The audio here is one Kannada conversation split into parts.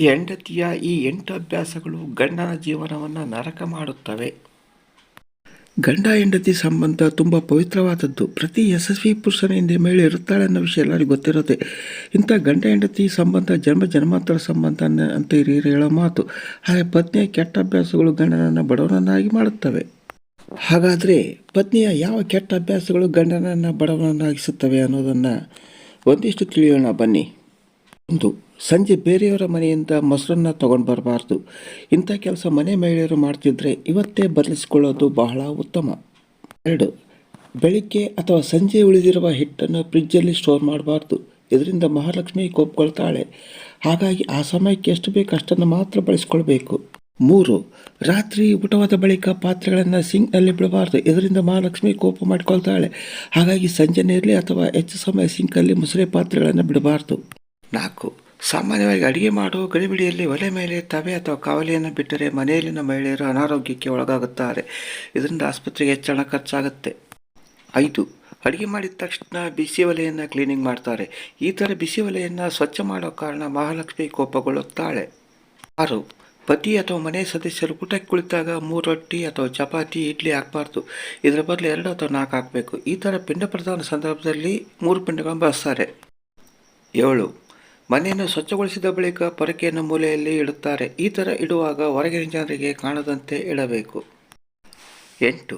ಹೆಂಡತಿಯ ಈ ಎಂಟು ಅಭ್ಯಾಸಗಳು ಗಂಡನ ಜೀವನವನ್ನು ನರಕ ಮಾಡುತ್ತವೆ. ಗಂಡ ಹೆಂಡತಿ ಸಂಬಂಧ ತುಂಬ ಪವಿತ್ರವಾದದ್ದು. ಪ್ರತಿ ಯಶಸ್ವಿ ಪುರುಷನ ಹಿಂದೆ ಮಹಿಳೆ ಇರುತ್ತಾಳೆ ಅನ್ನೋ ವಿಷಯ ಎಲ್ಲರಿಗೂ ಗೊತ್ತಿರುತ್ತೆ. ಇಂಥ ಗಂಡ ಹೆಂಡತಿ ಸಂಬಂಧ, ಜನ್ಮ, ಜನ್ಮಾಂತರ ಸಂಬಂಧ ಅಂತ ಹಿರಿಯರು ಹೇಳೋ ಮಾತು, ಹಾಗೆ ಪತ್ನಿಯ ಕೆಟ್ಟ ಅಭ್ಯಾಸಗಳು ಗಂಡನನ್ನು ಬಡವನನ್ನಾಗಿ ಮಾಡುತ್ತವೆ. ಹಾಗಾದರೆ ಪತ್ನಿಯ ಯಾವ ಕೆಟ್ಟ ಅಭ್ಯಾಸಗಳು ಗಂಡನನ್ನು ಬಡವನನ್ನಾಗಿಸುತ್ತವೆ ಅನ್ನೋದನ್ನು ಒಂದಿಷ್ಟು ತಿಳಿಯೋಣ ಬನ್ನಿ. ಒಂದು ಸಂಜೆ ಬೇರೆಯವರ ಮನೆಯಿಂದ ಮೊಸರನ್ನ ತಗೊಂಡು ಬರಬಾರ್ದು. ಇಂಥ ಕೆಲಸ ಮನೆ ಮಹಿಳೆಯರು ಮಾಡ್ತಿದ್ರೆ ಇವತ್ತೇ ಬದಲಿಸಿಕೊಳ್ಳೋದು ಬಹಳ ಉತ್ತಮ. ಎರಡು, ಬೆಳಿಗ್ಗೆ ಅಥವಾ ಸಂಜೆ ಉಳಿದಿರುವ ಹಿಟ್ಟನ್ನು ಫ್ರಿಜ್ಜಲ್ಲಿ ಸ್ಟೋರ್ ಮಾಡಬಾರ್ದು. ಇದರಿಂದ ಮಹಾಲಕ್ಷ್ಮಿ ಕೋಪ್ಕೊಳ್ತಾಳೆ. ಹಾಗಾಗಿ ಆ ಸಮಯಕ್ಕೆ ಎಷ್ಟು ಬೇಕು ಅಷ್ಟನ್ನು ಮಾತ್ರ ಬಳಸ್ಕೊಳ್ಬೇಕು. ಮೂರು, ರಾತ್ರಿ ಊಟವಾದ ಬಳಿಕ ಪಾತ್ರೆಗಳನ್ನು ಸಿಂಕ್ನಲ್ಲಿ ಬಿಡಬಾರ್ದು. ಇದರಿಂದ ಮಹಾಲಕ್ಷ್ಮಿ ಕೋಪ ಮಾಡಿಕೊಳ್ತಾಳೆ. ಹಾಗಾಗಿ ಸಂಜೆನೇ ಇರಲಿ ಅಥವಾ ಹೆಚ್ಚು ಸಮಯ ಸಿಂಕಲ್ಲಿ ಮೊಸರೆ ಪಾತ್ರೆಗಳನ್ನು ಬಿಡಬಾರ್ದು. ನಾಲ್ಕು ಸಾಮಾನ್ಯವಾಗಿ ಅಡುಗೆ ಮಾಡುವ ಗಡಿಬಿಡಿಯಲ್ಲಿ ಒಲೆ ಮೇಲೆ ತವೆ ಅಥವಾ ಕಾವಲಿಯನ್ನು ಬಿಟ್ಟರೆ ಮನೆಯಲ್ಲಿನ ಮಹಿಳೆಯರು ಅನಾರೋಗ್ಯಕ್ಕೆ ಒಳಗಾಗುತ್ತಾರೆ. ಇದರಿಂದ ಆಸ್ಪತ್ರೆಗೆ ಹೆಚ್ಚು ಹಣ ಖರ್ಚಾಗುತ್ತೆ. ಐದು, ಅಡುಗೆ ಮಾಡಿದ ತಕ್ಷಣ ಬಿಸಿ ಒಲೆಯನ್ನು ಕ್ಲೀನಿಂಗ್ ಮಾಡ್ತಾರೆ. ಈ ಥರ ಬಿಸಿ ಒಲೆಯನ್ನು ಸ್ವಚ್ಛ ಮಾಡೋ ಕಾರಣ ಮಹಾಲಕ್ಷ್ಮಿ ಕೋಪಗೊಳ್ಳುತ್ತಾಳೆ. ಆರು, ಪತಿ ಅಥವಾ ಮನೆ ಸದಸ್ಯರು ಊಟಕ್ಕೆ ಕುಳಿತಾಗ ಮೂರು ರೊಟ್ಟಿ ಅಥವಾ ಚಪಾತಿ, ಇಡ್ಲಿ ಹಾಕಬಾರ್ದು. ಇದರ ಬದಲು ಎರಡು ಅಥವಾ ನಾಲ್ಕು ಹಾಕಬೇಕು. ಈ ಥರ ಪಿಂಡ ಪ್ರಧಾನ ಸಂದರ್ಭದಲ್ಲಿ ಮೂರು ಪಿಂಡಗಳನ್ನು ಬಳಸ್ತಾರೆ. ಏಳು ಮನೆಯನ್ನು ಸ್ವಚ್ಛಗೊಳಿಸಿದ ಬಳಿಕ ಪೊರಕೆಯನ್ನು ಮೂಲೆಯಲ್ಲಿ ಇಡುತ್ತಾರೆ. ಈ ಥರ ಇಡುವಾಗ ಹೊರಗಿನ ಜನರಿಗೆ ಕಾಣದಂತೆ ಇಡಬೇಕು. ಎಂಟು.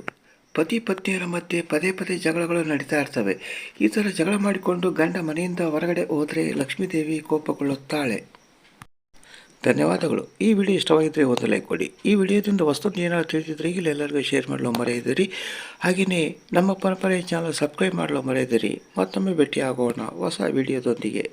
ಪತಿ ಪತ್ನಿಯರ ಮಧ್ಯೆ ಪದೇ ಪದೇ ಜಗಳಗಳು ನಡೀತಾ ಇರ್ತವೆ. ಈ ಥರ ಜಗಳ ಮಾಡಿಕೊಂಡು ಗಂಡ ಮನೆಯಿಂದ ಹೊರಗಡೆ ಹೋದರೆ ಲಕ್ಷ್ಮೀದೇವಿ ಕೋಪಗೊಳ್ಳುತ್ತಾಳೆ. ಧನ್ಯವಾದಗಳು. ಈ ವಿಡಿಯೋ ಇಷ್ಟವಾಗಿದ್ದರೆ ಒಂದು ಲೈಕ್ ಕೊಡಿ. ಈ ವಿಡಿಯೋದಿಂದ ವಸ್ತು ಏನಾದರೂ ತಿಳಿದಿದ್ರೆ ಈಗಲೇ ಎಲ್ಲರಿಗೂ ಶೇರ್ ಮಾಡಲು ಮರೆಯಿದಿರಿ. ಹಾಗೆಯೇ ನಮ್ಮ ಪರಂಪರೆಯ ಚಾನಲ್ ಸಬ್ಸ್ಕ್ರೈಬ್ ಮಾಡಲು ಮರೆಯಿದಿರಿ. ಮತ್ತೊಮ್ಮೆ ಭೇಟಿ ಆಗೋಣ ಹೊಸ ವಿಡಿಯೋದೊಂದಿಗೆ.